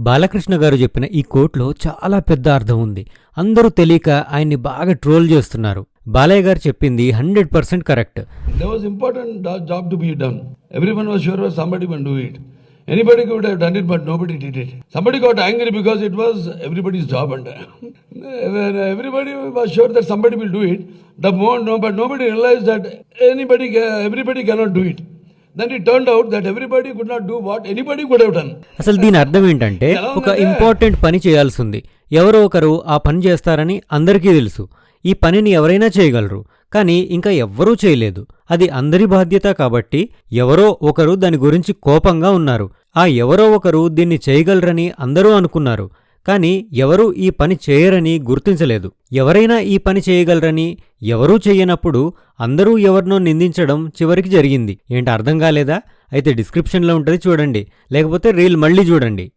బాలకృష్ణ గారు చెప్పిన ఈ కోట్లో చాలా పెద్ద అర్థం ఉంది అందరూ తెలియక ఆయన్ని బాగా ట్రోల్ చేస్తున్నారు బాలయ్య గారు చెప్పింది hundred percent correct the important job to be done everyone was sure somebody would do it anybody could have done it but nobody did it somebody got angry because it was everybody's job and everybody was sure that somebody will do it the Mon no but nobody realise that anybody everybody cannot do it అసలు దీని అర్థం ఏంటంటే ఒక important పని చేయాల్సి ఉంది ఎవరో ఒకరు ఆ పని చేస్తారని అందరికీ తెలుసు. ఈ పనిని ఎవరైనా చేయగలరు కానీ ఇంకా ఎవ్వరూ చేయలేదు. అది అందరి బాధ్యత కాబట్టి ఎవరో ఒకరు దాని గురించి కోపంగా ఉన్నారు. ఆ ఎవరో ఒకరు దీన్ని చేయగలరని అందరూ అనుకున్నారు. కానీ ఎవరూ ఈ పని చేయరని గుర్తించలేదు. ఎవరైనా ఈ పని చేయగలరని ఎవరూ చెయ్యనప్పుడు అందరూ ఎవరినో నిందించడం చివరికి జరిగింది. ఏంటి అర్థం కాలేదా? అయితే డిస్క్రిప్షన్లో ఉంటుంది చూడండి. లేకపోతే రీల్ మళ్ళీ చూడండి.